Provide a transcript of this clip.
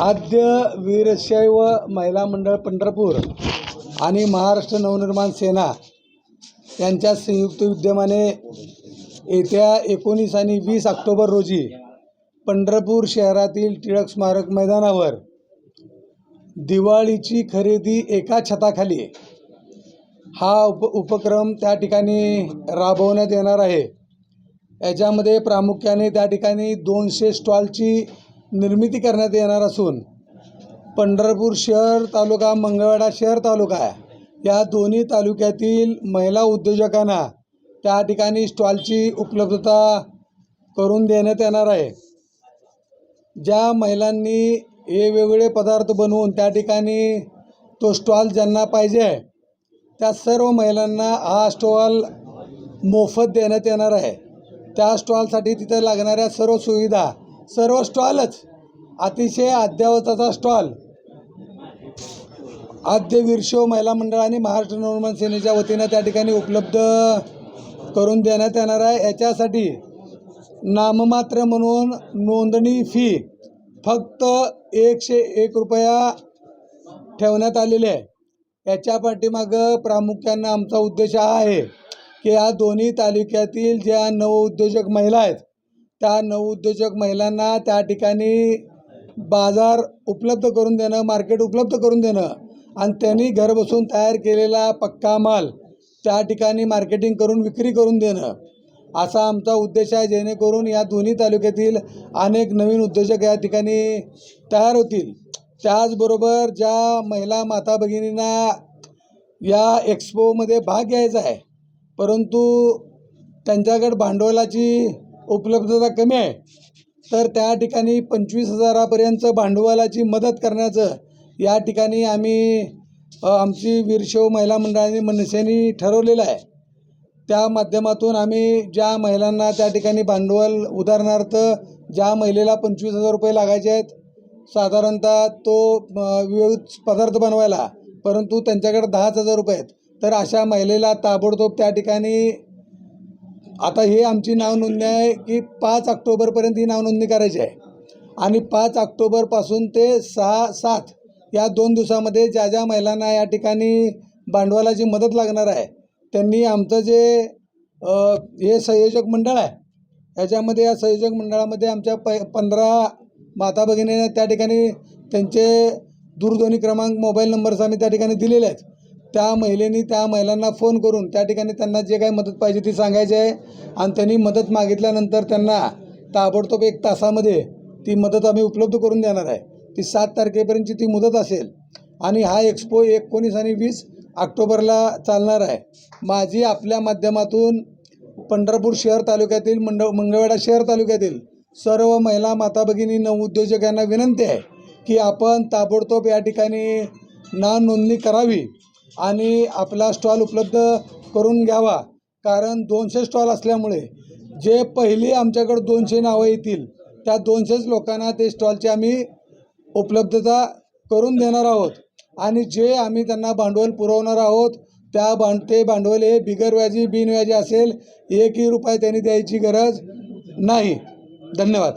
आद्य वीरशैव महिला मंडळ पंढरपूर आणि महाराष्ट्र नवनिर्माण सेना यांच्या संयुक्त विद्यमाने येत्या एकोणीस आणि वीस ऑक्टोबर रोजी पंढरपूर शहरातील टिळक स्मारक मैदानावर दिवाळीची खरेदी एका छताखाली हा उप उपक्रम त्या ठिकाणी राबवण्यात येणार आहे. याच्यामध्ये प्रामुख्याने त्या ठिकाणी दोनशे स्टॉलची निर्मिती करण्यात येणार असून पंढरपूर शहर तालुका मंगळवेढा शहर तालुका या दोन्ही तालुक्यातील महिला उद्योजकांना त्या ठिकाणी स्टॉलची उपलब्धता करून देण्यात येणार आहे. ज्या महिलांनी हे वेगवेगळे पदार्थ बनवून त्या ठिकाणी तो स्टॉल ज्यांना पाहिजे आहे त्या सर्व महिलांना हा स्टॉल मोफत देण्यात येणार आहे. त्या स्टॉलसाठी तिथं लागणाऱ्या सर्व सुविधा सर्व स्टॉलच. अतिशय अद्यावताचा स्टॉल. आद्य वीरशो महिला मंडळ आणि महाराष्ट्र नवनिर्माण सेनेच्या वतीनं त्या ठिकाणी उपलब्ध करून देण्यात येणार आहे. याच्यासाठी नाममात्र म्हणून नोंदणी फी फक्त एकशे एक रुपया ठेवण्यात आलेली आहे. याच्या पाठीमागं प्रामुख्यानं आमचा उद्देश हा आहे की या दोन्ही तालुक्यातील ज्या नवउद्योजक महिला आहेत त्या नवउद्योजक महिलांना त्या ठिकाणी बाजार उपलब्ध करून देणं मार्केट उपलब्ध करून देणं आणि त्यांनी घर बसून तयार केलेला पक्का माल त्या ठिकाणी मार्केटिंग करून विक्री करून देणं. असा आमचा उद्देश आहे जेणेकरून या दोन्ही तालुक्यातील अनेक नवीन उद्योजक या ठिकाणी तयार होतील. त्याचबरोबर ज्या महिला माता भगिनींना या एक्सपोमध्ये भाग घ्यायचा आहे परंतु त्यांच्याकडे भांडवलाची उपलब्धता कमी आहे. तर त्या ठिकाणी पंचवीस हजारापर्यंत भांडवलाची मदत करण्याचं या ठिकाणी आम्ही आमची वीरशैव महिला मंडळाने मनसेने ठरवलेलं आहे. त्या माध्यमातून आम्ही ज्या महिलांना त्या ठिकाणी भांडवल उदाहरणार्थ ज्या महिलेला पंचवीस हजार रुपये लागायचे आहेत साधारणतः तो विविध पदार्थ बनवायला परंतु त्यांच्याकडे दहाच हजार रुपये आहेत. तर अशा महिलेला ताबडतोब त्या ठिकाणी आता हे आमची नावनोंदणी आहे की पाच ऑक्टोबरपर्यंत ही नावनोंदणी करायची आहे. आणि पाच ऑक्टोबरपासून ते सहा सात या दोन दिवसामध्ये ज्या ज्या महिलांना या ठिकाणी भांडवलाची मदत लागणार आहे त्यांनी आमचं जे हे संयोजक मंडळ आहे ह्याच्यामध्ये या संयोजक मंडळामध्ये आमच्या प पंधरा माता भगिनीने त्या ठिकाणी त्यांचे दूरध्वनी क्रमांक मोबाईल नंबर्स आम्ही त्या ठिकाणी दिलेले आहेत. त्या महिलेनी त्या महिलांना फोन करून त्या ठिकाणी त्यांना जे काही मदत पाहिजे ती सांगायची आहे. आणि त्यांनी मदत मागितल्यानंतर त्यांना ताबडतोब एक तासामध्ये ती मदत आम्ही उपलब्ध करून देणार आहे. ती सात तारखेपर्यंतची ती मुदत असेल. आणि हा एक्सपो एकोणीस आणि वीस ऑक्टोबरला चालणार आहे. माझी आपल्या माध्यमातून पंढरपूर शहर तालुक्यातील मंड मंगळवेढा शहर तालुक्यातील सर्व महिला माता भगिनी नवउद्योजक यांना विनंती आहे की आपण ताबडतोब या ठिकाणी ना नोंदणी करावी. आणि आपला स्टॉल उपलब्ध करून घ्यावा. कारण दोनशे स्टॉल असल्यामुळे जे पहिली आमच्याकडं दोनशे नावं येतील त्या दोनशेच लोकांना ते स्टॉलची आम्ही उपलब्धता करून देणार आहोत. आणि जे आम्ही त्यांना भांडवल पुरवणार आहोत त्या भांड ते भांडवल हे बिगरव्याजी बिनव्याजी असेल एकही रुपये त्यांनी द्यायची गरज नाही. धन्यवाद.